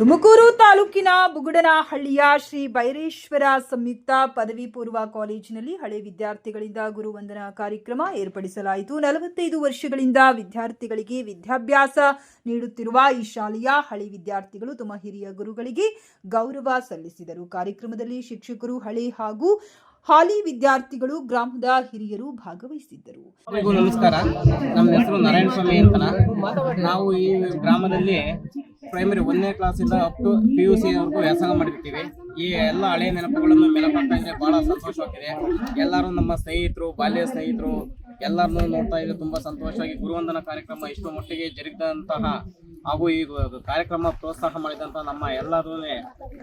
ತುಮಕೂರು ತಾಲೂಕಿನ ಬುಗುಡನಹಳ್ಳಿಯ ಶ್ರೀ ಬೈರೇಶ್ವರ ಸಂಯುಕ್ತ ಪದವಿ ಪೂರ್ವ ಕಾಲೇಜಿನಲ್ಲಿ ಹಳೆ ವಿದ್ಯಾರ್ಥಿಗಳಿಂದ ಗುರುವಂದನಾ ಕಾರ್ಯಕ್ರಮ ಏರ್ಪಡಿಸಲಾಯಿತು. ನಲವತ್ತೈದು ವರ್ಷಗಳಿಂದ ವಿದ್ಯಾರ್ಥಿಗಳಿಗೆ ವಿದ್ಯಾಭ್ಯಾಸ ನೀಡುತ್ತಿರುವ ಈ ಶಾಲೆಯ ಹಳೆ ವಿದ್ಯಾರ್ಥಿಗಳು ತಮ್ಮ ಹಿರಿಯ ಗುರುಗಳಿಗೆ ಗೌರವ ಸಲ್ಲಿಸಿದರು. ಕಾರ್ಯಕ್ರಮದಲ್ಲಿ ಶಿಕ್ಷಕರು ಹಳೆ ಹಾಗೂ ಹಾಲಿ ವಿದ್ಯಾರ್ಥಿಗಳು ಗ್ರಾಮದ ಹಿರಿಯರು ಭಾಗವಹಿಸಿದ್ದರು. ನಮಸ್ಕಾರ. ನಮ್ಮ ಹೆಸರು ನಾರಾಯಣ ಸ್ವಾಮಿ ಅಂತ ನಾವು ಈ ಗ್ರಾಮದಲ್ಲಿ ಪ್ರೈಮರಿ ಒಂದನೇ ಕ್ಲಾಸಿಂದ ಅಪ್ ಟು ಪಿ ಯು ಸಿವರೆಗೂ ವ್ಯಾಸಂಗ ಮಾಡಿರ್ತೀವಿ. ಈ ಎಲ್ಲ ಹಳೆ ನೆನಪುಗಳನ್ನು ಮೆಲುಕಾಗ್ತಾ ಇದ್ರೆ ಬಹಳ ಸಂತೋಷವಾಗಿದೆ ಎಲ್ಲರೂ ನಮ್ಮ ಸ್ನೇಹಿತರು, ಬಾಲ್ಯ ಸ್ನೇಹಿತರು ಎಲ್ಲರನ್ನೂ ನೋಡ್ತಾ ಇದ್ರೆ ತುಂಬಾ ಸಂತೋಷವಾಗಿ ಗುರುವಂದನ ಕಾರ್ಯಕ್ರಮ ಇಷ್ಟು ಮಟ್ಟಿಗೆ ಜರುಗಿದಂತಹ ಹಾಗೂ ಈ ಕಾರ್ಯಕ್ರಮ ಪ್ರೋತ್ಸಾಹ ಮಾಡಿದಂತ ನಮ್ಮ ಎಲ್ಲರೂ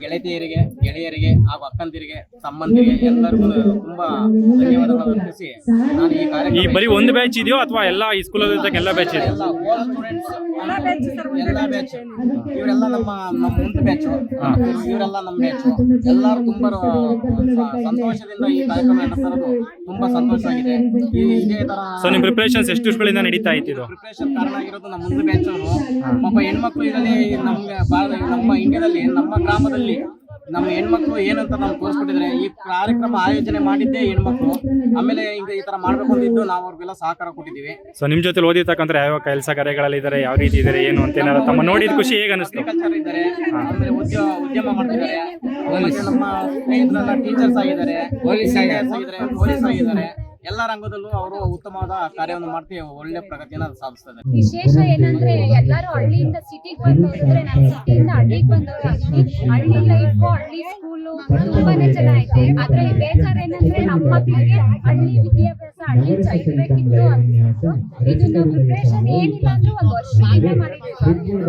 ಗೆಳತಿಯರಿಗೆ ಗೆಳೆಯರಿಗೆ ಹಾಗೂ ಅಕ್ಕಂದಿರಿಗೆ ಸಂಬಂಧಿಗೆ ಎಲ್ಲರಿಗೂ ತುಂಬಾ ಧನ್ಯವಾದಗಳನ್ನು ಅರ್ಪಿಸಿ ನಾನು ಈ ಈ ಕಾರ್ಯಕ್ರಮ ಬರೀ ಒಂದು ಬ್ಯಾಚ್ ಇದೆಯೋ ಅಥವಾ ಎಲ್ಲ ಈ ಸ್ಕೂಲಲ್ಲಿ ಎಲ್ಲ ಬ್ಯಾಚ್ ಇದೆ ಎಲ್ಲ students, ಎಲ್ಲ ಬ್ಯಾಚ್ ಇವರೆಲ್ಲ ನಮ್ಮ ನಮ್ಮ ಮುಂದೆ ಬ್ಯಾಚ್ ಇವರೆಲ್ಲ ನಮ್ಮ ಬ್ಯಾಚ್ ಎಲ್ಲರೂ ತುಂಬಾ ಸಂತೋಷದಿಂದ ಈ ಕಾರ್ಯಕ್ರಮ ನಡೆಸಿರೋದು ತುಂಬಾ ಸಂತೋಷವಾಗಿದೆ. ಈ ಇದೇ ಸೊ ನಿಮ್ ಪ್ರಿಪರೇಷನ್ಸ್ ಎಷ್ಟು ವರ್ಷಗಳಿಂದ ನಡೀತಾ ಇತ್ತು ಇದು ಪ್ರಿಪರೇಷನ್ ಕಾರಣ ಆಗಿರೋದು ನಮ್ಮ ಮುಂದೆ ಬ್ಯಾಚ್ ಅವರು ಪಾಪ ಹೆಣ್ಮಕ್ಳು ಇದರಲ್ಲಿ ನಮ್ಮ ಭಾರತ ನಮ್ಮ ಇಂಡಿಯಾದಲ್ಲಿ ನಮ್ಮ ಗ್ರಾಮದಲ್ಲಿ ನಮ್ಮ ಹೆಣ್ಮಕ್ಳು ಏನಂತ ನಾವು ತೋರಿಸ್ಕೊಟ್ಟಿದ್ರೆ ಈ ಕಾರ್ಯಕ್ರಮ ಆಯೋಜನೆ ಮಾಡಿದ್ದೇ ಹೆಣ್ಮಕ್ಳು. ಆಮೇಲೆ ಈಗ ಈ ತರ ಮಾಡ್ಬೇಕು ಅಂತಿದ್ದು ನಾವು ಅವ್ರಿಗೆಲ್ಲ ಸಹಕಾರ ಕೊಟ್ಟಿದ್ದೀವಿ. ಸೊ ನಿಮ್ ಜೊತೆ ಓದಿರ್ತಕ್ಕಂಥ ಯಾವ ಕೆಲಸ ಕಾರ್ಯಗಳಲ್ಲಿ ಇದಾರೆ ಯಾವ ರೀತಿ ಇದ್ದಾರೆ ಏನು ಅಂತ ಏನಾರ ತಮ್ಮ ನೋಡಿದ ಖುಷಿ ಹೇಗೆ ಅನಿಸ್ತು? ಅಗ್ರಿಕಲ್ಚರ್ ಇದ್ದಾರೆ. ಆಮೇಲೆ ಉದ್ಯೋಗ ಉದ್ಯಮ ಮಾಡ್ತಿದ್ದಾರೆ. ಮತ್ತೆ ನಮ್ಮ ಸ್ನೇಹಿತರೆಲ್ಲ ಟೀಚರ್ಸ್ ಆಗಿದ್ದಾರೆ. ಪೊಲೀಸ್ ಆಗಿದ್ದಾರೆ. ಪೊಲೀಸ್ ಆಗಿದ್ದಾರೆ. ಎಲ್ಲ ರಂಗದಲ್ಲೂ ಅವರು ಉತ್ತಮವಾದ ಕಾರ್ಯವನ್ನು ಮಾಡ್ತಿ, ಒಳ್ಳೆ ಪ್ರಗತಿಯನ್ನು ಸಾಧಿಸ್ತಾರೆ ವಿಶೇಷ ಏನಂದ್ರೆ ಎಲ್ಲರೂ ಹಳ್ಳಿಯಿಂದ ಸಿಟಿಗೆ ಬಂದವ್ರೆ ನಾನು ಸಿಟಿಯಿಂದ ಹಳ್ಳಿಗೆ ಬಂದವ್ರಾಗ್ತೀನಿ ಹಳ್ಳಿ ಲೈಫ್ ಹಳ್ಳಿ ಸ್ಕೂಲು ತುಂಬಾನೇ ಚೆನ್ನಾಗೈತೆ. ಆದ್ರೆ ಬೇಜಾರ್ ಏನಂದ್ರೆ ನಮ್ಮ ಮಕ್ಕಳಿಗೆ ಹಳ್ಳಿ ವಿದ್ಯಾಭ್ಯಾಸ ಹಳ್ಳಿ ಇರ್ಬೇಕಿತ್ತು ಅನ್ಸ್ತು ಇದನ್ನ ಪ್ರಿಪ್ರೇಷನ್ ಏನಿಲ್ಲ ಅಂದ್ರೂ ಒಂದ್ ವರ್ಷದಿಂದ ಮಾಡಿದ್ವಿ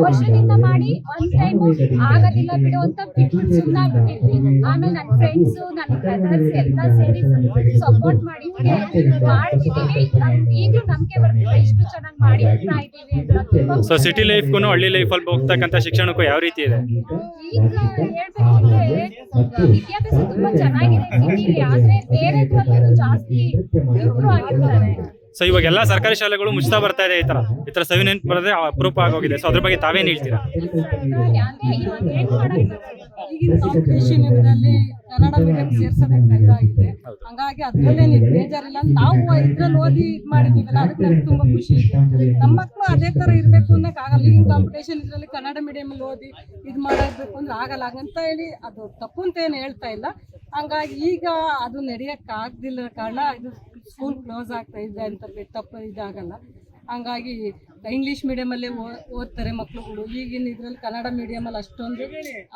ವರ್ಷದಿಂದ ಮಾಡಿ ಒಂದ್ ಟೈಮ್ ಆಗೋದಿಲ್ಲ ಬಿಡು ಅಂತ ಬಿಟ್ಬಿಟ್ಟು ಸುಮ್ಮನಾಗ್ಬಿಟ್ಟಿದ್ವಿ ಆಮೇಲೆ ನನ್ನ ಫ್ರೆಂಡ್ಸ್ ನನ್ನ ಬ್ರದರ್ಸ್ ಎಲ್ಲ ಸೇರಿ ಸಪೋರ್ಟ್ ಮಾಡಿದ್ವಿ. ಮಾಡ್ತಿದೀವಿ ಈಗಲೂ ನಂಬಿಕೆ ಬರ್ತಿಲ್ಲ. ಇಷ್ಟು ಚೆನ್ನಾಗಿ ಮಾಡಿರ್ತಾ ಇದೀವಿ ಅಂತ. ತುಂಬಾ ಸೊ ಸಿಟಿ ಲೈಫ್ಗೂ ಹಳ್ಳಿ ಲೈಫಲ್ಲಿ ಹೋಗ್ತಕ್ಕಂಥ ಶಿಕ್ಷಣಕ್ಕೂ ಯಾವ ರೀತಿ ಇದೆ? ಈಗ ಹೇಳ್ಬೇಕಂದ್ರೆ ವಿದ್ಯಾಭ್ಯಾಸ ತುಂಬಾ ಚೆನ್ನಾಗಿದೆ ಸಿಟಿಲಿ ಆದ್ರೆ ಬೇರೆ ಜಾಸ್ತಿ ಸೊ ಇವಾಗ ಎಲ್ಲಾ ಸರ್ಕಾರಿ ಶಾಲೆಗಳು ಮುಚ್ತಾ ಬರ್ತಾ ಇದೆ ಈ ತರ. ಈ ತರ ಸವಿ ನೆನ್ಪು ಬರದೆ ಅಪರೂಪ ಆಗೋಗಿದೆ. ಸೊ ಅದ್ರ ಬಗ್ಗೆ ತಾವೇನು ಹೇಳ್ತೀರಾ? ಕನ್ನಡ ಮೀಡಿಯಂ ಸೇರ್ಸೋದಕ್ಕೆ ಆಗಿದೆ ಹಂಗಾಗಿ ಅದ್ರಲ್ಲೇನು ಬೇಜಾರಿಲ್ಲ. ಇಲ್ಲ ನಾವು ಇದ್ರಲ್ಲಿ ಓದಿ ಇದ್ ಮಾಡಿದೀವಲ್ಲ ಅದಕ್ಕೆ ನಮ್ಗೆ ತುಂಬಾ ಖುಷಿ ಇದೆ. ನಮ್ಮ ಮಕ್ಕಳು ಅದೇ ತರ ಇರ್ಬೇಕು ಅನ್ನಕ್ ಆಗಲ್ಲ. ಈಗಿನ ಕಾಂಪಿಟೇಷನ್ ಇದ್ರಲ್ಲಿ ಕನ್ನಡ ಮೀಡಿಯಂ ಅಲ್ಲಿ ಓದಿ ಇದ್ ಮಾಡಬೇಕು ಅಂದ್ರೆ ಆಗಲ್ಲ. ಹಾಗಂತ ಹೇಳಿ ಅದು ತಪ್ಪು ಅಂತ ಏನು ಹೇಳ್ತಾ ಇಲ್ಲ. ಹಂಗಾಗಿ ಈಗ ಅದು ನಡೆಯಕ್ ಆಗ್ದಿಲ್ಲ ಕಾರಣ ಇದು ಸ್ಕೂಲ್ ಕ್ಲೋಸ್ ಆಗ್ತಾ ಇದೆ ಅಂತ ತಪ್ಪು ಇದಾಗಲ್ಲ. ಹಂಗಾಗಿ ಇಂಗ್ಲೀಷ್ ಮೀಡಿಯಂ ಅಲ್ಲೇ ಓ- ಓದ್ತಾರೆ ಮಕ್ಕಳುಗಳು ಈಗಿನ ಇದ್ರಲ್ಲಿ ಕನ್ನಡ ಮೀಡಿಯಂ ಅಲ್ಲಿ ಅಷ್ಟೊಂದು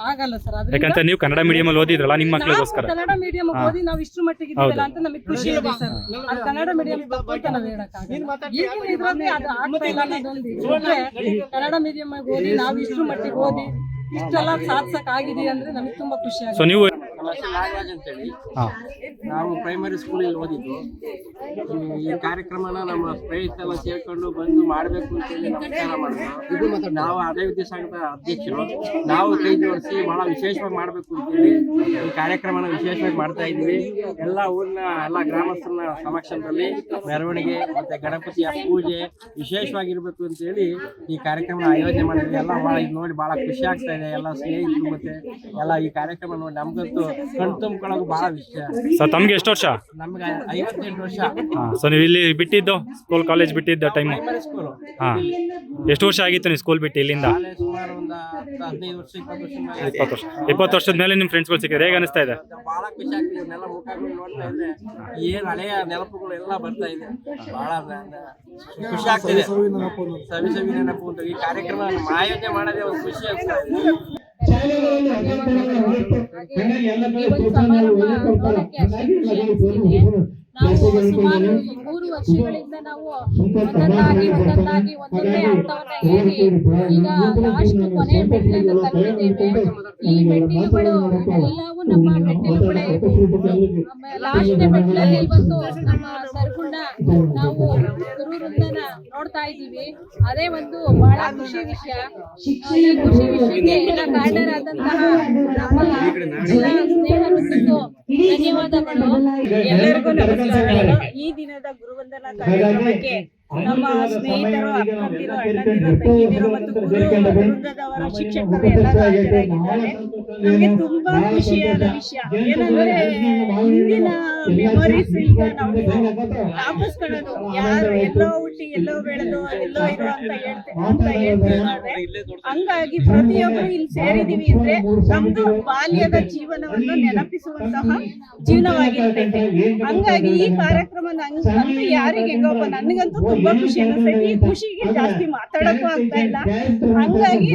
ಆಗಲ್ಲ ಸರ್ ಯಾಕಂತ ನೀವು ಕನ್ನಡ ಮೀಡಿಯಂ ಅಲ್ಲಿ ಓದಿದ್ರಲ್ಲ ನಿಮ್ಮ ಮಕ್ಕಳಿಗೋಸ್ಕರ ಕನ್ನಡ ಮೀಡಿಯಂ ಓದಿ ನಾವು ಇಷ್ಟ್ರ ಮಟ್ಟಿಗೆ ಇದ್ದೀವಲ್ಲ ಅಂತ ನಮಗೆ ಖುಷಿ ಇದೆ ಸರ್ ಅದು ಕನ್ನಡ ಮೀಡಿಯಂ ಬಗ್ಗೆ ಅಂತ ನಾವು ಹೇಳಕ್ಕಾಗಲ್ಲ ಈಗಿನ ಇದ್ರಲ್ಲಿ ಅದು ಆಗ್ತಾ ಇಲ್ಲ ಅನ್ನೋದೊಂದು ಕನ್ನಡ ಮೀಡಿಯಂ ಓದಿ ನಾವು ಇಷ್ಟ್ರ ಮಟ್ಟಿಗೆ ಓದಿ ಇಷ್ಟೆಲ್ಲ ಸಾಧಿಸಕ್ ಆಗಿದೆ ಅಂದ್ರೆ ನಮಗೆ ತುಂಬಾ ಖುಷಿ ಸೊ ನಾಗರಾಜ್ ಅಂತೇಳಿ. ನಾವು ಪ್ರೈಮರಿ ಸ್ಕೂಲಲ್ಲಿ ಓದಿದ್ದು. ಈ- ಈ ಕಾರ್ಯಕ್ರಮನ ನಮ್ಮ ಸ್ನೇಹಿತರೆಲ್ಲ ಸೇರ್ಕೊಂಡು ಬಂದು ಮಾಡಬೇಕು ಅಂತೇಳಿ ನಮಸ್ಕಾರ ಮಾಡಿದ್ರು ಮತ್ತು ನಾವು ಅದೇ ವಿದ್ಯಾಸಾಗರದ ಅಧ್ಯಕ್ಷರು. ನಾವು ಕೈ ಜೋಡಿಸಿ ಬಹಳ ವಿಶೇಷವಾಗಿ ಮಾಡಬೇಕು ಅಂತೇಳಿ ಈ ಕಾರ್ಯಕ್ರಮನ ವಿಶೇಷವಾಗಿ ಮಾಡ್ತಾ ಇದ್ದೀವಿ. ಎಲ್ಲ ಊರಿನ ಎಲ್ಲ ಗ್ರಾಮಸ್ಥರ ಸಮಕ್ಷಮದಲ್ಲಿ ಮೆರವಣಿಗೆ ಮತ್ತೆ ಗಣಪತಿಯ ಪೂಜೆ ವಿಶೇಷವಾಗಿರ್ಬೇಕು ಅಂತೇಳಿ ಈ ಕಾರ್ಯಕ್ರಮ ಆಯೋಜನೆ ಮಾಡಿದ್ವಿ. ಎಲ್ಲ ಭಾಳ ಇದು ನೋಡಿ ಬಹಳ ಖುಷಿ ಆಗ್ತಾ ಇದೆ. ಎಲ್ಲ ಸ್ನೇಹಿತರು ಮತ್ತೆ ಎಲ್ಲ ಈ ಕಾರ್ಯಕ್ರಮ ನೋಡಿ ನಮ್ಗಂತೂ ಕಣ್ ತುಂಬ್ಕೊಳ್ಳೋಕೆ ಬಹಳ ವಿಷಯ ಸೊ ತಮ್ಗೆ ಎಷ್ಟು ವರ್ಷ? ನಮ್ಗೆ ಐವತ್ತೆಂಟು ವರ್ಷ. ಸೊ ನೀವು ಇಲ್ಲಿ ಬಿಟ್ಟಿದ್ದು ಸ್ಕೂಲ್ ಕಾಲೇಜ್ ಬಿಟ್ಟಿದ್ದ ಟೈಮ್ ಪ್ರೈಮರಿ ಸ್ಕೂಲು ಹಾ. ಎಷ್ಟು ವರ್ಷ ಆಗಿತ್ತು ನೀವು ಸ್ಕೂಲ್ ಬಿಟ್ಟು ಇಲ್ಲಿಂದ? ಶಾಲೆ ಸುಮಾರು ಒಂದು ಹತ್ತು ಹದಿನೈದು ವರ್ಷ ಇಪ್ಪತ್ತು ವರ್ಷ ಮೇಲೆ ಆಯ್ತು. ಇಪ್ಪತ್ತು ವರ್ಷ. ಇಪ್ಪತ್ತು ವರ್ಷದ ಮೇಲೆ ನಿಮ್ಮ ಫ್ರೆಂಡ್ಸ್ಗಳು ಸಿಕ್ಕಿದ್ರೆ ಹೇಗೆ ಅನಿಸ್ತಾ ಇದೆ? ಬಹಳ ಖುಷಿ ಆಗ್ತಿದೆ. ಇವನ್ನೆಲ್ಲ ಮುಖಗಳು ನೋಡ್ತಾ ಇದ್ರೆ ಏನ್ ಹಳೆಯ ನೆನಪುಗಳು ಎಲ್ಲ ಬರ್ತಾ ಇದೆ. ಬಹಳ ನ- ನ- ಖುಷಿ ಆಗ್ತಿದೆ. ಸವಿ ಸವಿ ನೆನಪು ಅಂತ ಈ ಕಾರ್ಯಕ್ರಮ ಆಯೋಜನೆ ಮಾಡೋದೇ ಒಂದು ಖುಷಿ ಆಗ್ತಾ ಇದೆ ಅಷ್ಟೇ ಖುಷಿ ಅನಿಸ್ತಿದೆ ನಾವು ಸುಮಾರು ಮೂರು ವರ್ಷಗಳಿಂದ ನಾವು ಒಂದೊಂದಾಗಿ ಒಂದೊಂದಾಗಿ ಒಂದೊಂದೇ ಈಗ ಲಾಸ್ಟ್ ಕೊನೆ ಮೆಟ್ಟಿಲನ್ನು ಈ ಮೆಟ್ಟಿಲುಗಳು ಎಲ್ಲವೂ ನಮ್ಮ ಮೆಟ್ಟಿಲುಗಳೇ ಲಾಸ್ಟ್ ಮೆಟ್ಟಿಲಲ್ಲಿ ಇವತ್ತು ನಮ್ಮ ಸರ್ಗುಣ ನಾವು ನೋಡ್ತಾ ಇದ್ದೀವಿ. ಅದೇ ಒಂದು ಬಹಳ ಖುಷಿ ವಿಷಯ. ಖುಷಿ ವಿಷಯಕ್ಕೆ ಎಲ್ಲ ಕಾರಣರಾದಂತಹ ನಮ್ಮ ಎಲ್ಲ ಧನ್ಯವಾದಗಳು. ಎಲ್ಲರಿಗೂ ಈ ದಿನದ ಗುರುವಂದನಾ ಕಾರ್ಯಕ್ರಮಕ್ಕೆ ನಮ್ಮ ಸ್ನೇಹಿತರು ಅಕ್ಕಂದಿರು ಅಣ್ಣಂದಿರು ತಂಗಿದಿರು ಮತ್ತು ಗುರು ವೃಂದದವರ ಶಿಕ್ಷಕರು ಎಲ್ಲರೂ ಹಾಜರಾಗಿದ್ದಾರೆ ನಮಗೆ ತುಂಬಾ ಖುಷಿಯಾದ ವಿಷಯ. ಏನಂದ್ರೆ ಹಿಂದಿನ ಮೆಮೊರೀಸ್ ಈಗ ನಾವು ವಾಪಸ್ಕೊಳ್ಳೋದು. ಯಾರು ಎಲ್ಲೋ ಹುಟ್ಟಿ ಎಲ್ಲೋ ಬೆಳೆದು ಎಲ್ಲೋ ಇರೋ ಅಂತ ಹೇಳ್ತೇವೆ ಅಂತ ಹೇಳ್ತಿದ್ದಾರೆ ಹಂಗಾಗಿ ಪ್ರತಿಯೊಬ್ಬರು ಇಲ್ಲಿ ಸೇರಿದೀವಿ ಅಂದ್ರೆ ನಮ್ದು ಬಾಲ್ಯದ ಜೀವನವನ್ನು ನೆನಪಿಸುವಂತಹ ಜೀವನವಾಗಿರ್ತೈತೆ. ಹಂಗಾಗಿ ಈ ಕಾರ್ಯಕ್ರಮ ನಂಗೆ ಯಾರಿಗೆ ಹೆಂಗಪ್ಪ ನನಗಂತೂ ತುಂಬಾ ಖುಷಿ ಅನಿಸ್ತೈತಿ ಈ ಖುಷಿಗೆ ಜಾಸ್ತಿ ಮಾತಾಡಕ್ಕೂ ಆಗ್ತಾ ಇಲ್ಲ. ಹಂಗಾಗಿ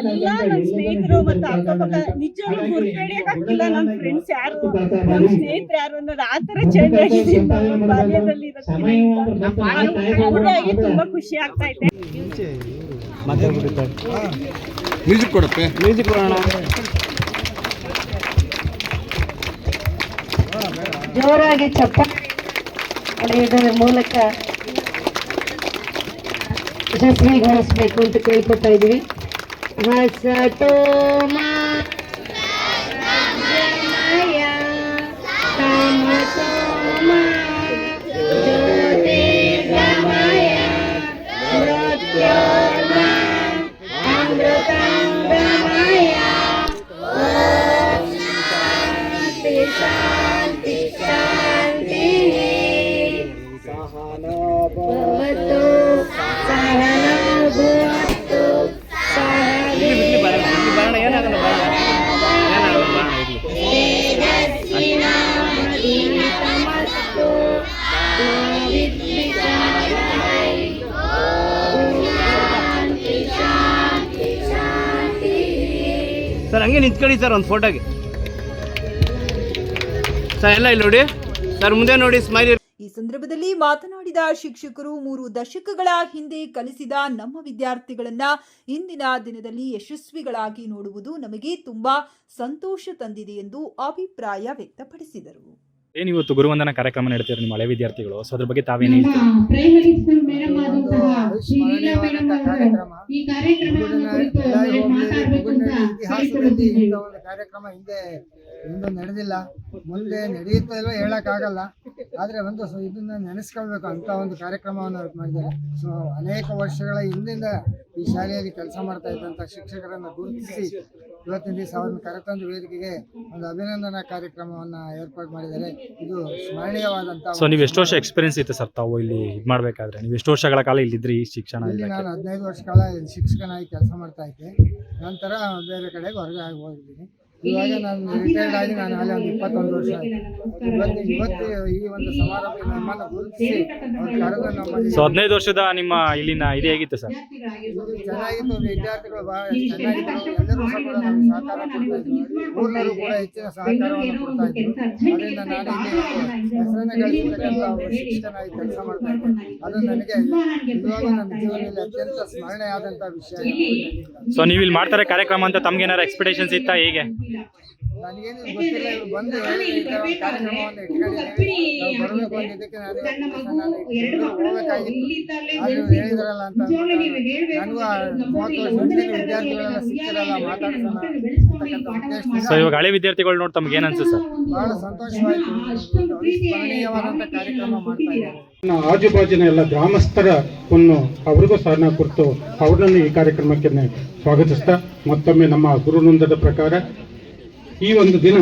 ಎಲ್ಲಾ ನನ್ನ ಸ್ನೇಹಿತರು ಮತ್ತೆ ಅಕ್ಕಪಕ್ಕ ನಿಜವಾಗ್ಲೂ ಗುರುತಿಡಿಯಕ್ ಆಗ್ತಿಲ್ಲ ನನ್ನ ಫ್ರೆಂಡ್ಸ್ ಯಾರು? ನನ್ನ ಸ್ನೇಹಿತರು ಯಾರು ಅನ್ನೋದು ಆ ತರ ಚೇಂಜ್ ಆಗಿದೆ. ಬಾಲ್ಯದಲ್ಲಿ ಹಂಗಾಗಿ ತುಂಬಾ ಖುಷಿ ಆಗ್ತಾ ಇದೆ. ಮ್ಯೂಸಿಕ್ ಕೊಡುತ್ತೆ ಮ್ಯೂಸಿಕ್ ಕೊಡೋಣ. ಜೋರಾಗಿ ಚಪ್ಪ ಹೊಡೆಯುವುದರ ಮೂಲಕ ಯಶಸ್ವಿಗೊಳಿಸಬೇಕು ಅಂತ ಕೇಳ್ಕೊತಾ ಇದ್ದೀವಿ ಹಸತೋಮ ಗಮಯ ಸರ್, ಹಂಗೆ ನಿಂತ್ಕೊಳ್ಳಿ ಸರ್ ಒಂದು ಫೋಟೋಗೆ ಸರ್, ಎಲ್ಲ ಇಲ್ಲಿ ನೋಡಿ. ಸರ್, ಮುಂದೆ ನೋಡಿ ಸ್ಮೈಲ್ ಈ ಸಂದರ್ಭದಲ್ಲಿ ಮಾತನಾಡಿದ ಶಿಕ್ಷಕರು ಮೂರು ದಶಕಗಳ ಹಿಂದೆ ಕಲಿಸಿದ ನಮ್ಮ ವಿದ್ಯಾರ್ಥಿಗಳನ್ನ ಇಂದಿನ ದಿನದಲ್ಲಿ ಯಶಸ್ವಿಗಳಾಗಿ ನೋಡುವುದು ನಮಗೆ ತುಂಬಾ ಸಂತೋಷ ತಂದಿದೆ ಎಂದು ಅಭಿಪ್ರಾಯ ವ್ಯಕ್ತಪಡಿಸಿದರು. ಏನು ಇವತ್ತು ಗುರುವಂದನ ಕಾರ್ಯಕ್ರಮ ನಡೀತಾರೆ ನಿಮ್ಮ ಹಳೆ ವಿದ್ಯಾರ್ಥಿಗಳು? ಸೊ ಅದ್ರ ಬಗ್ಗೆ ತಾವೇನು ನಮ್ಮ ಪ್ರೈಮರಿ ಸ್ಕೂಲ್ ಮೇಡಮ್ ಆದಂತಹ ಶ್ರೀ ಲೀಲಾ ಮೇಡಮ್ ಅವರು ಈ ಕಾರ್ಯಕ್ರಮವನ್ನು ಕುರಿತು ಮಾತಾಡಬೇಕು ಅಂತ ಇತಿಹಾಸದಲ್ಲಿ ಕೇಳ್ಕೊಳ್ತಿದ್ದೇವೆ ಇಂಥ ಒಂದು ಕಾರ್ಯಕ್ರಮ ಹಿಂದೆ ಇಂದು ನಡೆದಿಲ್ಲ. ಮುಂದೆ ನಡೆಯುತ್ತೋ ಇಲ್ವೋ ಹೇಳಕ್ಕಾಗಲ್ಲ. ಆದ್ರೆ ಒಂದು ಸ- ಇದನ್ನ ನೆನೆಸ್ಕೊಳ್ಬೇಕು ಅಂತ ಒಂದು ಕಾರ್ಯಕ್ರಮವನ್ನು ಮಾಡಿದ್ದಾರೆ. ಸೊ ಅನೇಕ ವರ್ಷಗಳ ಹಿಂದಿಂದ ಈ ಶಾಲೆಯಲ್ಲಿ ಕೆಲಸ ಮಾಡ್ತಾ ಇದ್ದಂತ ಶಿಕ್ಷಕರನ್ನ ಗುರುತಿಸಿ ಇವತ್ತಿನ ದಿವಸ ಅವರನ್ನು ಕರೆತಂದು ವೇದಿಕೆಗೆ ಒಂದು ಅಭಿನಂದನಾ ಕಾರ್ಯಕ್ರಮವನ್ನು ಏರ್ಪಾಡು ಮಾಡಿದ್ದಾರೆ. ಇದು ಸ್ಮರಣೀಯವಾದಂತಹ ಸೊ ನೀವು ಎಷ್ಟು ವರ್ಷ ಎಕ್ಸ್ಪೀರಿಯನ್ಸ್ ಇತ್ತು ಸರ್ ತಾವು ಇಲ್ಲಿ ಇದು ಮಾಡಬೇಕಾದ್ರೆ. ನೀವು ಎಷ್ಟು ವರ್ಷಗಳ ಕಾಲ ಇಲ್ಲಿದ್ರಿ ಈ ಶಿಕ್ಷಣ ಇಲ್ಲಿ? ನಾನು ಹದಿನೈದು ವರ್ಷ ಕಾಲ ಶಿಕ್ಷಕನಾಗಿ ಕೆಲಸ ಮಾಡ್ತಾ ಇದ್ದೆ. ನಂತರ ಬೇರೆ ಕಡೆಗೆ ಹೊರಗೆ ಆಗಿ ಹೋಗಿದ್ದೀನಿ. ಇವಾಗ ನಾನು ರಿಟೈರ್ಡ್ ಆಗಿ ನಾನು ಅಲ್ಲಿ ಒಂದು ಇಪ್ಪತ್ತೊಂದು ವರ್ಷ. ಇವತ್ತು ಇವತ್ತು ಈ ಒಂದು ಸಮಾರಂಭ ನಮ್ಮನ್ನು ಗುರುತಿಸಿ ಕರೆದು ನಮ್ಮಲ್ಲಿ ಸೊ ಹದಿನೈದು ವರ್ಷದ ನಿಮ್ಮ ಇಲ್ಲಿನ ಇದು ಹೇಗಿತ್ತು ಸರ್ ಚೆನ್ನಾಗಿತ್ತು ವಿದ್ಯಾರ್ಥಿಗಳು ಬಹಳ ಚೆನ್ನಾಗಿತ್ತು. ಎಲ್ಲರೂ ಕೂಡ ನಮಗೆ ಸಹಕಾರ ಕೊಡ್ತಾ ಇದ್ರು. ಊರ್ನವರು ಕೂಡ ಹೆಚ್ಚಿನ ಸಹಕಾರವನ್ನು ಕೊಡ್ತಾ ಇದ್ರು. ಅದರಿಂದ ನಾನು ಇಲ್ಲಿ ಹೆಸರನ್ನ ಗಳಿಸತಕ್ಕಂಥ ಒಬ್ಬ ಶಿಕ್ಷಕನಾಗಿ ಕೆಲಸ ಮಾಡ್ತಾ ಇದ್ದೆ ಅದು ನನಗೆ ನಿಜವಾಗ್ಲೂ ನನ್ನ ಜೀವನದಲ್ಲಿ ಅತ್ಯಂತ ಸ್ಮರಣೆಯಾದಂಥ ವಿಷಯ. ಸೊ ನೀವು ಇಲ್ಲಿ ಮಾಡ್ತಾರೆ ಕಾರ್ಯಕ್ರಮ ಅಂತ ತಮ್ಗೆ ಏನಾರು ಎಕ್ಸ್ಪೆಕ್ಟೇಷನ್ಸ್ ಇತ್ತಾ ಹೇಗೆ ನನಗೇನು ಗೊತ್ತಿಲ್ಲ ಬಂದು ಕಾರ್ಯಕ್ರಮವನ್ನು ಹೇಳಿದ್ರಲ್ಲ ಅಂತ ನನಗೂ ಮೂವತ್ತು ವಿದ್ಯಾರ್ಥಿಗಳೆಲ್ಲ ಸಿಕ್ಕಿರಲ್ಲ ಮಾತಾಡ್ಸೋಣ. ಸೊ ಇವಾಗ ಹಳೆ ವಿದ್ಯಾರ್ಥಿಗಳು ನೋಡಿ ತಮ್ಗೆ ಏನ್ ಅನ್ಸುತ್ತೆ ಸರ್? ಬಹಳ ಸಂತೋಷವಾಯಿತು ಒಂದು ಅವಿಸ್ಮರಣೀಯವಾದಂಥ ಕಾರ್ಯಕ್ರಮ ಮಾಡ್ತಾ ಇದ್ದಾರೆ ನನ್ನ ಆಜುಬಾಜಿನ ಎಲ್ಲ ಗ್ರಾಮಸ್ಥರವನ್ನು ಅವರಿಗೂ ಅವ್ರಿಗೂ ನಾವು ಕುರಿತು ಅವರನ್ನು ಈ ಕಾರ್ಯಕ್ರಮಕ್ಕೆ ಸ್ವಾಗತಿಸ್ತಾ ಮತ್ತೊಮ್ಮೆ ನಮ್ಮ ಗುರುನೊಂದದ ಪ್ರಕಾರ ಈ ಒಂದು ದಿನ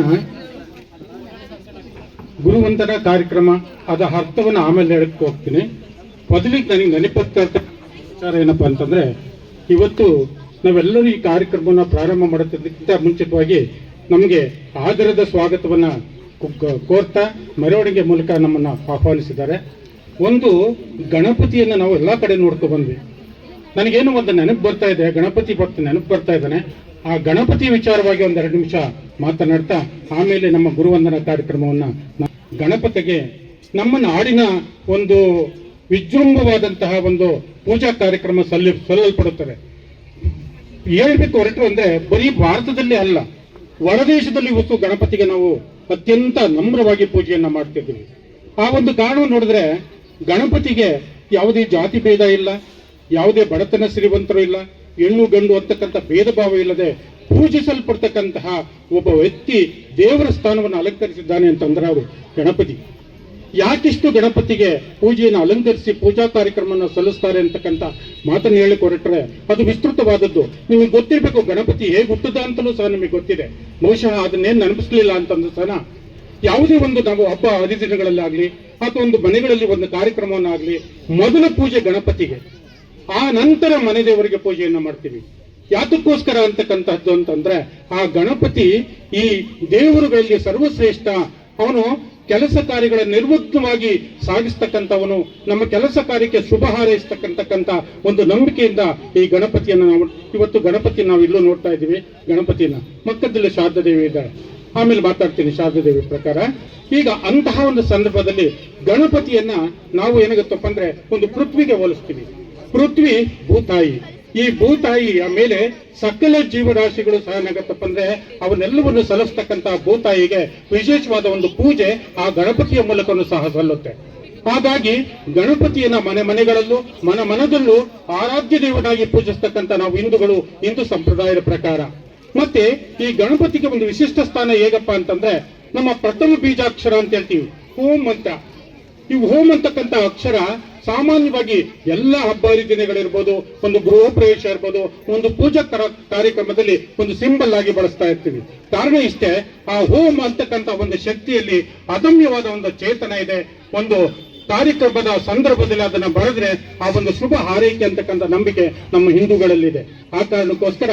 ಗುರುವಂದನ ಕಾರ್ಯಕ್ರಮ ಅದರ ಅರ್ಥವನ್ನು ಆಮೇಲೆ ಹೇಳಕ್ಕೆ ಹೋಗ್ತೀನಿ. ಮೊದಲಿಗೆ ನನಗೆ ನೆನಪತ್ತ ವಿಚಾರ ಏನಪ್ಪ ಅಂತಂದ್ರೆ, ಇವತ್ತು ನಾವೆಲ್ಲರೂ ಈ ಕಾರ್ಯಕ್ರಮವನ್ನು ಪ್ರಾರಂಭ ಮಾಡೋದಕ್ಕಿಂತ ಮುಂಚಿತವಾಗಿ ನಮಗೆ ಆದರದ ಸ್ವಾಗತವನ್ನ ಕೋರ್ತಾ ಮೆರವಣಿಗೆ ಮೂಲಕ ನಮ್ಮನ್ನ ಆಹ್ವಾನಿಸಿದ್ದಾರೆ. ಒಂದು ಗಣಪತಿಯನ್ನು ನಾವು ಎಲ್ಲ ಕಡೆ ನೋಡ್ಕೊ ಬಂದ್ವಿ. ನನಗೇನು ಒಂದು ನೆನಪು ಬರ್ತಾ ಇದೆ, ಗಣಪತಿ ಭಕ್ತ ನೆನಪು ಬರ್ತಾ ಇದ್ದಾನೆ. ಆ ಗಣಪತಿ ವಿಚಾರವಾಗಿ ಒಂದೆರಡು ನಿಮಿಷ ಮಾತನಾಡ್ತಾ, ಆಮೇಲೆ ನಮ್ಮ ಗುರುವಂದನ ಕಾರ್ಯಕ್ರಮವನ್ನ ಗಣಪತಿಗೆ ನಮ್ಮ ನಾಡಿನ ಒಂದು ವಿಜೃಂಭವಾದಂತಹ ಒಂದು ಪೂಜಾ ಕಾರ್ಯಕ್ರಮ ಸಲ್ಲಿ ಸಲ್ಲಲ್ಪಡುತ್ತದೆ. ಹೇಳ್ಬೇಕು ಹೊರಟು ಅಂದ್ರೆ ಬರೀ ಭಾರತದಲ್ಲಿ ಅಲ್ಲ, ಹೊರದೇಶದಲ್ಲಿ ಇವತ್ತು ಗಣಪತಿಗೆ ನಾವು ಅತ್ಯಂತ ನಮ್ರವಾಗಿ ಪೂಜೆಯನ್ನ ಮಾಡ್ತಿದ್ದೀವಿ. ಆ ಒಂದು ಕಾರಣ ನೋಡಿದ್ರೆ ಗಣಪತಿಗೆ ಯಾವುದೇ ಜಾತಿ ಭೇದ ಇಲ್ಲ, ಯಾವುದೇ ಬಡತನ ಶ್ರೀಮಂತರು ಇಲ್ಲ ಹೆಣ್ಣು ಗಂಡು ಅಂತಕ್ಕಂಥ ಭೇದ ಭಾವ ಇಲ್ಲದೆ ಪೂಜಿಸಲ್ಪಡ್ತಕ್ಕಂತಹ ಒಬ್ಬ ವ್ಯಕ್ತಿ ದೇವರ ಸ್ಥಾನವನ್ನು ಅಲಂಕರಿಸಿದ್ದಾನೆ ಅಂತಂದ್ರೆ ಅವರು ಗಣಪತಿ. ಯಾಕಿಷ್ಟು ಗಣಪತಿಗೆ ಪೂಜೆಯನ್ನು ಅಲಂಕರಿಸಿ ಪೂಜಾ ಕಾರ್ಯಕ್ರಮವನ್ನು ಸಲ್ಲಿಸ್ತಾರೆ ಅಂತಕ್ಕಂಥ ಮಾತನ್ನು ಹೇಳಿ ಹೊರಟ್ರೆ ಅದು ವಿಸ್ತೃತವಾದದ್ದು. ನಿಮಗೆ ಗೊತ್ತಿರಬೇಕು ಗಣಪತಿ ಹೇಗೆ ಹುಟ್ಟದ ಅಂತಲೂ ಸಹ ನಿಮಗೆ ಗೊತ್ತಿದೆ. ಬಹುಶಃ ಅದನ್ನೇನು ನೆನಪಿಸ್ಲಿಲ್ಲ ಅಂತಂದ್ರೆ ಸಹ ಯಾವುದೇ ಒಂದು ನಾವು ಹಬ್ಬ, ಹರಿದಿನಗಳಲ್ಲಾಗಲಿ, ಅಥವಾ ಒಂದು ಮನೆಗಳಲ್ಲಿ ಒಂದು ಕಾರ್ಯಕ್ರಮವನ್ನಾಗಲಿ, ಮೊದಲ ಪೂಜೆ ಗಣಪತಿಗೆ. ಆ ನಂತರ ಮನೆ ದೇವರಿಗೆ ಪೂಜೆಯನ್ನು ಮಾಡ್ತೀವಿ. ಯಾತಕ್ಕೋಸ್ಕರ ಅಂತಕ್ಕಂಥದ್ದು ಅಂತಂದ್ರೆ, ಆ ಗಣಪತಿ ಈ ದೇವರುಗಳಲ್ಲಿ ಸರ್ವಶ್ರೇಷ್ಠ. ಅವನು ಕೆಲಸ ಕಾರ್ಯಗಳ ನಿರ್ವಿಘ್ನವಾಗಿ ಸಾಗಿಸ್ತಕ್ಕಂಥವನು. ನಮ್ಮ ಕೆಲಸ ಕಾರ್ಯಕ್ಕೆ ಶುಭ ಹಾರೈಸ್ತಕ್ಕಂತಕ್ಕಂಥ ಒಂದು ನಂಬಿಕೆಯಿಂದ ಈ ಗಣಪತಿಯನ್ನು ನಾವು, ಇವತ್ತು ಗಣಪತಿ ನಾವು ಇಲ್ಲೂ ನೋಡ್ತಾ ಇದ್ದೀವಿ ಗಣಪತಿನ ಮಕ್ಕದಲ್ಲಿ ಶಾರದಾ ದೇವಿ ಇದ್ದಾಳೆ ಆಮೇಲೆ ಮಾತಾಡ್ತೀನಿ ಶಾರದಾ ದೇವಿ ಪ್ರಕಾರ. ಈಗ ಅಂತಹ ಒಂದು ಸಂದರ್ಭದಲ್ಲಿ ಗಣಪತಿಯನ್ನ ನಾವು ಏನಾಗುತ್ತಪ್ಪ ಅಂದ್ರೆ ಒಂದು ಪೃಥ್ವಿಗೆ ಹೋಲಿಸ್ತೀವಿ. ಪೃಥ್ವಿ ಭೂತಾಯಿ. ಈ ಭೂತಾಯಿಯ ಮೇಲೆ ಸಕಲ ಜೀವರಾಶಿಗಳು ಸಹ ಏನಾಗತ್ತಪ್ಪ ಅಂದ್ರೆ ಅವನ್ನೆಲ್ಲವನ್ನು ಸಲ್ಲಿಸ್ತಕ್ಕಂತ ಭೂತಾಯಿಗೆ ವಿಶೇಷವಾದ ಒಂದು ಪೂಜೆ ಆ ಗಣಪತಿಯ ಮೂಲಕನೂ ಸಹ ಸಲ್ಲುತ್ತೆ. ಹಾಗಾಗಿ ಗಣಪತಿಯನ್ನ ಮನೆ ಮನೆಗಳಲ್ಲೂ, ಮನ ಮನದಲ್ಲೂ ಆರಾಧ್ಯ ದೇವನಾಗಿ ಪೂಜಿಸ್ತಕ್ಕಂಥ ನಾವು ಹಿಂದೂಗಳು ಹಿಂದೂ ಸಂಪ್ರದಾಯದ ಪ್ರಕಾರ. ಮತ್ತೆ ಈ ಗಣಪತಿಗೆ ಒಂದು ವಿಶಿಷ್ಟ ಸ್ಥಾನ ಹೇಗಪ್ಪ ಅಂತಂದ್ರೆ ನಮ್ಮ ಪ್ರಥಮ ಬೀಜಾಕ್ಷರ ಅಂತ ಹೇಳ್ತೀವಿ. ಓಂ ಅಂತ. ಈ ಹೋಮ್ ಅಂತಕ್ಕಂಥ ಅಕ್ಷರ ಸಾಮಾನ್ಯವಾಗಿ ಎಲ್ಲ ಹಬ್ಬ ಹರಿದಿನಗಳಿರ್ಬೋದು ಒಂದು ಗೃಹ ಪ್ರವೇಶ ಇರ್ಬೋದು, ಒಂದು ಪೂಜಾ ಕರ- ಕಾರ್ಯಕ್ರಮದಲ್ಲಿ ಒಂದು ಸಿಂಬಲ್ ಆಗಿ ಬಳಸ್ತಾ ಇರ್ತೀವಿ. ಕಾರಣ ಇಷ್ಟೇ, ಆ ಹೋಮ್ ಅಂತಕ್ಕಂಥ ಒಂದು ಶಕ್ತಿಯಲ್ಲಿ ಅದಮ್ಯವಾದ ಒಂದು ಚೇತನ ಇದೆ, ಒಂದು ಕಾರ್ಯಕ್ರಮದ ಸಂದರ್ಭದಲ್ಲಿ ಅದನ್ನ ಬರೆದ್ರೆ ಆ ಒಂದು ಶುಭ ಹಾರೈಕೆ ಅಂತಕ್ಕಂಥ ನಂಬಿಕೆ ನಮ್ಮ ಹಿಂದೂಗಳಲ್ಲಿದೆ. ಆ ಕಾರಣಕ್ಕೋಸ್ಕರ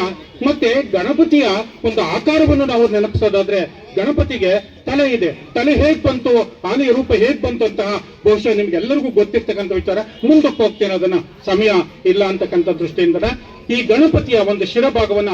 ಮತ್ತೆ ಗಣಪತಿಯ ಒಂದು ಆಕಾರವನ್ನು ನಾವು ನೆನಪಿಸೋದಾದ್ರೆ ಗಣಪತಿಗೆ ತಲೆ ಇದೆ. ತಲೆ ಹೇಗ್ ಬಂತು? ಆನೆಯ ರೂಪ ಹೇಗ್ ಬಂತು ಅಂತ ಬಹುಶಃ ನಿಮ್ಗೆಲ್ಲರಿಗೂ ಗೊತ್ತಿರ್ತಕ್ಕಂಥ ವಿಚಾರ. ಮುಂದಕ್ಕೆ ಹೋಗ್ತೇನೆ ಅದನ್ನ. ಸಮಯ ಇಲ್ಲ ಅಂತಕ್ಕಂಥ ದೃಷ್ಟಿಯಿಂದ ಈ ಗಣಪತಿಯ ಒಂದು ಶಿರಭಾಗವನ್ನ